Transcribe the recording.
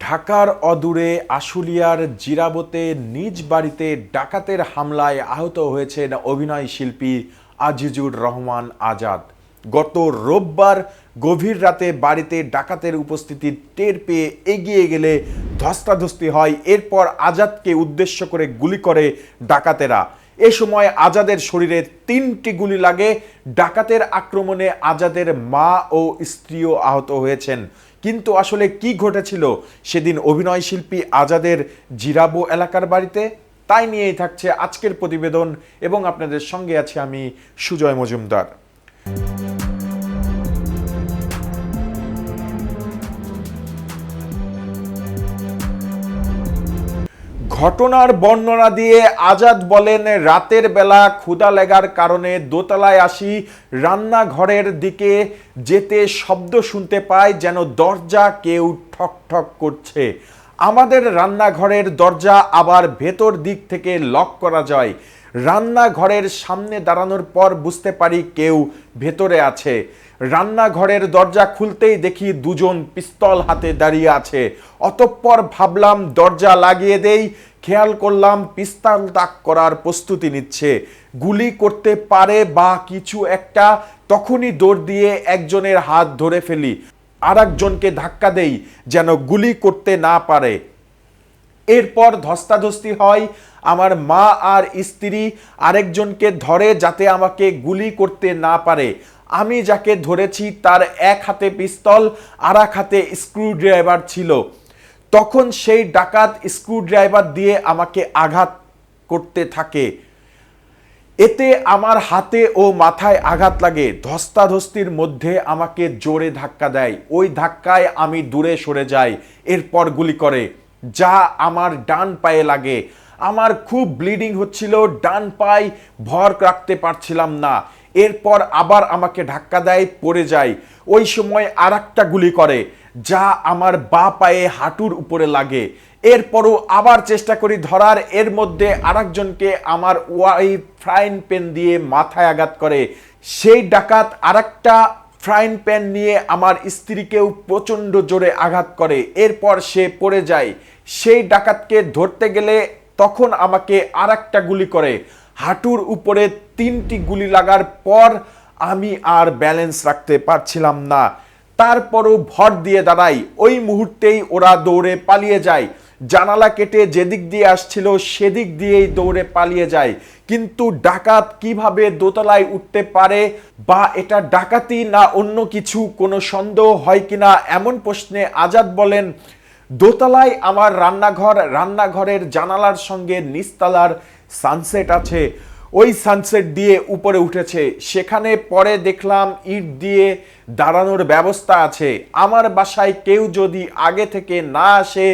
ঢাকার অদূরে আশুলিয়ার জিরাবতে নিজ বাড়িতে ডাকাতের হামলায় আহত হয়েছেন অভিনয় শিল্পী আজিজুর রহমান আজাদ। গত রোববার গভীর রাতে বাড়িতে ডাকাতের উপস্থিতি টের পেয়ে এগিয়ে গেলে ধস্তাধস্তি হয়। এরপর আজাদকে উদ্দেশ্য করে গুলি করে ডাকাতেরা। এ সময় আজাদের শরীরে তিনটি গুলি লাগে। ডাকাতের আক্রমণে আজাদের মা ও স্ত্রীও আহত হয়েছেন। কিন্তু আসলে কি ঘটেছিল? সেদিন অভিনয় শিল্পী আজাদের জিরাবো এলাকার বাড়িতে তাই নিয়েই থাকছে আজকের প্রতিবেদন এবং আপনাদের সঙ্গে আছে আমি সুজয় মজুমদার। ঘটনার বর্ণনা দিয়ে আজাদ বলেন, রাতের বেলা ক্ষুদা লেগার কারণে দোতলায় আসি, রান্নাঘরের দিকে যেতে শব্দ শুনতে পাই যেন দরজা কেউ ঠক ঠক করছে। আমাদের রান্নাঘরের দরজা আবার ভেতর দিক থেকে লক করা যায়। রান্নাঘরের সামনে দাঁড়ানোর পর বুঝতে পারি কেউ ভেতরে আছে। রান্নাঘরের দরজা খুলতেই দেখি দুজন পিস্তল হাতে দাঁড়িয়ে আছে। অতঃপর ভাবলাম দরজা লাগিয়ে দেই খেয়াল করলাম, পিস্তল তাক করার প্রস্তুতি নিচ্ছে। গুলি করতে পারে বা কিছু একটা, তখনই দৌড় দিয়ে একজনের হাত ধরে ফেলি। আর একজনকে ধাক্কা দেই যেন গুলি করতে না পারে। এরপর ধস্তাধস্তি হয়, আমার মা আর স্ত্রী আরেকজনকে ধরে যাতে আমাকে গুলি করতে না পারে। আমি যাকে ধরেছি তার এক হাতে পিস্তল আর এক হাতে স্ক্রুড্রাইভার ছিল। তখন সেই ডাকাত স্ক্রুড্রাইভার দিয়ে আমাকে আঘাত করতে থাকে। এতে আমার হাতে ও মাথায় আঘাত লাগে। ধস্তাধস্তির মধ্যে আমাকে জোরে ধাক্কা দেয়। ওই ধাক্কায় আমি দূরে সরে যাই, এরপর গুলি করে। যা আমার ডান পায়ে লাগে। আমার খুব ব্লিডিং হচ্ছিল, ডান পায়ে ভর রাখতে পারছিলাম না। এরপর আবার আমাকে ধাক্কা দেয়, পড়ে যায়। ওই সময় আর গুলি করে। যা আমার বা পায়ে হাঁটুর উপরে লাগে। এরপরও আবার চেষ্টা করি ধরার। এর মধ্যে আরেকজনকে আমার ওয়াই ফ্রাইন পেন দিয়ে মাথায় আঘাত করে। সেই ডাকাত আরেকটা ফ্রাইন প্যান নিয়ে আমার স্ত্রীকেও প্রচণ্ড জোরে আঘাত করে। এরপর সে পড়ে যায়। সেই ডাকাতকে ধরতে গেলে তখন আমাকে আর গুলি করে। হাঁটুর উপরে তিনটি গুলি লাগার পর আমি আর ব্যালেন্স রাখতে পারছিলাম না। তারপরও ভর দিয়ে দাঁড়াই ওই মুহূর্তেই ওরা দৌড়ে পালিয়ে যায়। জানালা কেটে যেদিক দিয়ে আসছিল, সেদিক দিয়েই দৌড়ে পালিয়ে যায়। কিন্তু ডাকাত কীভাবে দোতলায় উঠতে পারে বা এটা ডাকাতি না অন্য কিছু কোনো সন্দেহ হয় কিনা এমন প্রশ্নে আজাদ বলেন, দোতলায় আমার রান্নাঘর, রান্নাঘরের জানালার সঙ্গে নিচতলার সানসেট আছে। ওই সানসেট দিয়ে উপরে উঠেছে। সেখানে পরে দেখলাম ইট দিয়ে দাঁড়ানোর ব্যবস্থা আছে। আমার বাসায় কেউ যদি আগে থেকে না আসে